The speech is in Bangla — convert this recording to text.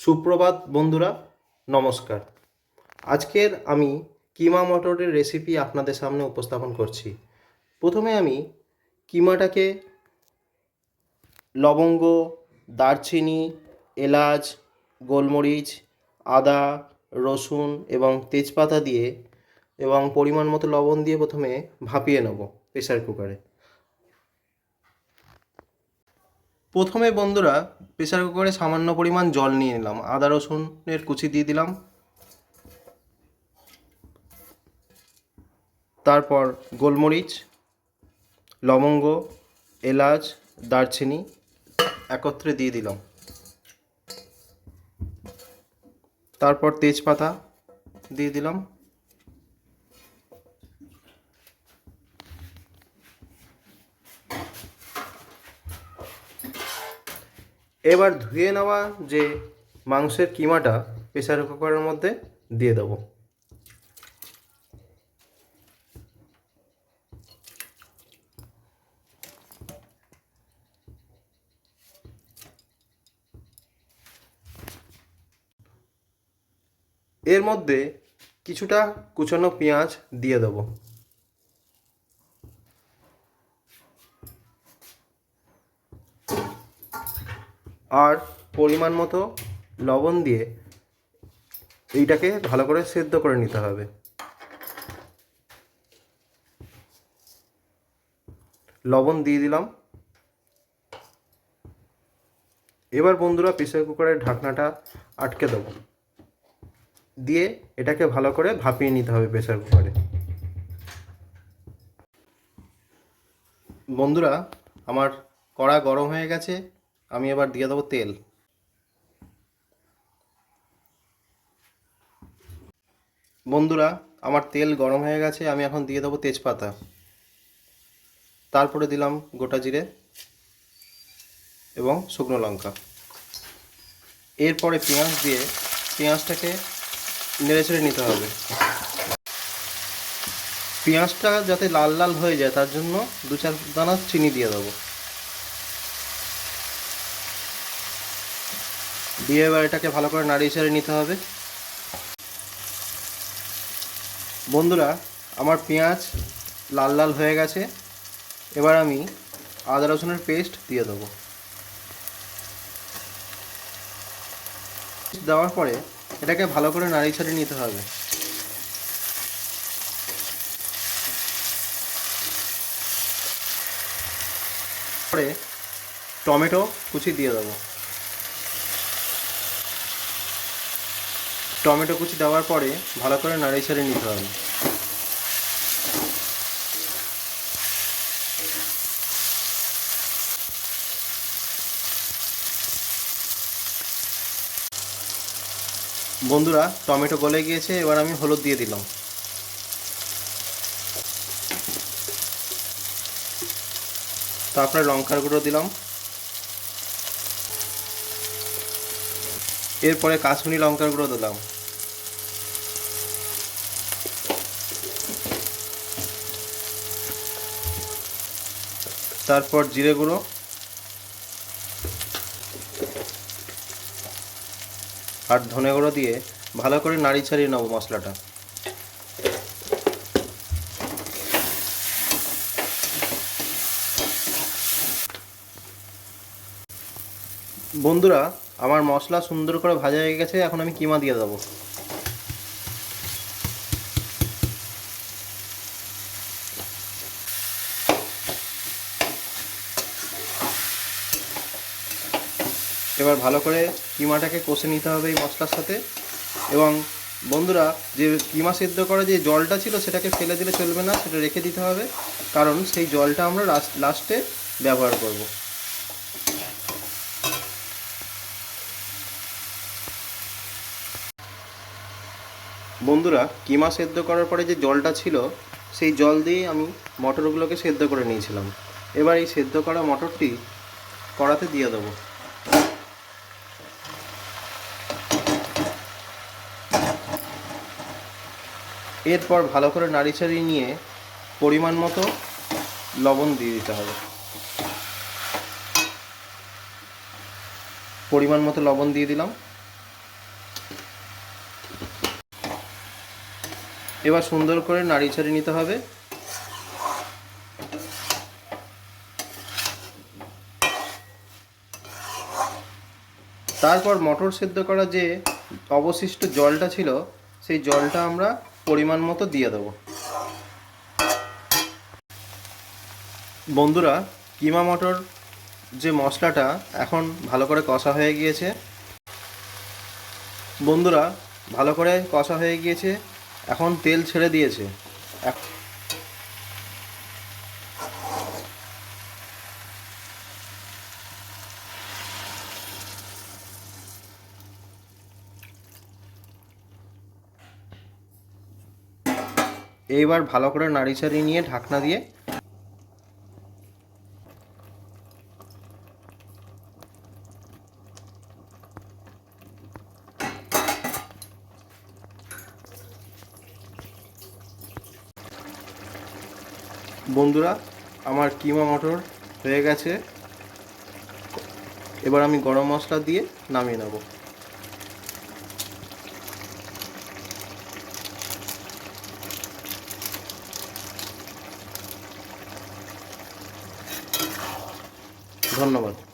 সুপ্রভাত বন্ধুরা, নমস্কার। আজকের আমি কিমা মটরের রেসিপি আপনাদের সামনে উপস্থাপন করছি। প্রথমে আমি কিমাটাকে লবঙ্গ, দারচিনি, এলাচ, গোলমরিচ, আদা, রসুন এবং তেজপাতা দিয়ে এবং পরিমাণ মতো লবণ দিয়ে প্রথমে ভাপিয়ে নেব প্রেসার কুকারে। প্রথমে বন্ধুরা প্রেসার কুকারে সামান্য পরিমাণ জল নিয়ে নিলাম। আদা, রসুনের কুচি দিয়ে দিলাম। তারপর গোলমরিচ, লবঙ্গ, এলাচ, দারচিনি একত্রে দিয়ে দিলাম। তারপর তেজপাতা দিয়ে দিলাম। এবার ধুয়ে নেওয়া যে মাংসের কিমাটা প্রেসার কুকারের মধ্যে দিয়ে দেবো। এর মধ্যে কিছুটা কুচানো পেঁয়াজ দিয়ে দেবো। আর পরিমাণ মতো লবণ দিয়ে এইটাকে ভালো করে সেদ্ধ করে নিতে হবে। লবণ দিয়ে দিলাম। এবার বন্ধুরা প্রেসার কুকারের ঢাকনাটা আটকে দেবো। দিয়ে এটাকে ভালো করে ভাপিয়ে নিতে হবে প্রেসার কুকারে। বন্ধুরা, আমার কড়া গরম হয়ে গেছে। আমি এবার দিয়ে দেবো তেল। বন্ধুরা, আমার তেল গরম হয়ে গেছে, আমি এখন দিয়ে দেবো তেজপাতা। তারপরে দিলাম গোটা জিরে এবং শুকনো লঙ্কা। এরপরে পেঁয়াজ দিয়ে পেঁয়াজটাকে নেড়ে ছেড়ে নিতে হবে। পেঁয়াজটা যাতে লাল লাল হয়ে যায়, তার জন্য দু চার দানা চিনি দিয়ে দেবো। দিয়ে এবার এটাকে ভালো করে নাড়িয়ে চাড়িয়ে নিতে হবে। বন্ধুরা, আমার পেঁয়াজ লাল লাল হয়ে গেছে। এবার আমি আদা রসুনের পেস্ট দিয়ে দেবো। দেওয়ার পরে এটাকে ভালো করে নাড়িয়ে ছাড়িয়ে নিতে হবে। পরে টমেটো কুচি দিয়ে দেবো। টমেটো কুচি দেওয়ার পরে ভালো করে নাড়িয়ে ছাড়িয়ে নিতে হবে। বন্ধুরা, টমেটো গলে গিয়েছে, এবার আমি হলুদ দিয়ে দিলাম। তারপরে লঙ্কার গুঁড়ো দিলাম। এরপরে কাশ্মীরি লঙ্কার গুঁড়ো দিলাম। তারপর জিরে গুঁড়ো। আর ধনে গুঁড়ো দিয়ে ভালো করে নাড়ি ছাড়িয়ে নেব মশলাটা। বন্ধুরা আমার মশলা সুন্দর করে ভাজা হয়ে গেছে, এখন আমি কিমা দিয়ে দেবো। এবার ভালো করে কিমাটাকে কষে নিতে হবে এই মশলার সাথে। এবং বন্ধুরা, যে কিমা সেদ্ধ করা যে জলটা ছিল, সেটাকে ফেলে দিলে চলবে না, সেটা রেখে দিতে হবে। কারণ সেই জলটা আমরা লাস্টে ব্যবহার করব। বন্ধুরা, কিমা সেদ্ধ করার পরে যে জলটা ছিল, সেই জল দিয়ে আমি মটরগুলোকে সেদ্ধ করে নিয়েছিলাম। এবার এই সেদ্ধ করা মটরটি কড়াতে দিয়ে দেবো। এরপর ভালো করে নাড়ি ছাড়িয়ে নিয়ে পরিমাণ মতো লবণ দিয়ে দিতে হবে। পরিমাণ মতো লবণ দিয়ে দিলাম। এবার সুন্দর করে নাড়ি ছাড়ি নিতে হবে। তারপর মটর সেদ্ধ করা যে অবশিষ্ট জলটা ছিল, সেই জলটা আমরা পরিমাণ মতো দিয়ে দেবো। বন্ধুরা, কিমা মটর যে মশলাটা এখন ভালো করে কষা হয়ে গিয়েছে। বন্ধুরা, ভালো করে কষা হয়ে গিয়েছে। এখন তেল ছেড়ে দিয়েছে। এইবার ভালো করে নাড়ি ছাড়িয়ে নিয়ে ঢাকনা দিয়ে বন্ধুরা আমার কিমা মটর হয়ে গেছে। এবার আমি গরম মশলা দিয়ে নামিয়ে নেব। ধন্যবাদ।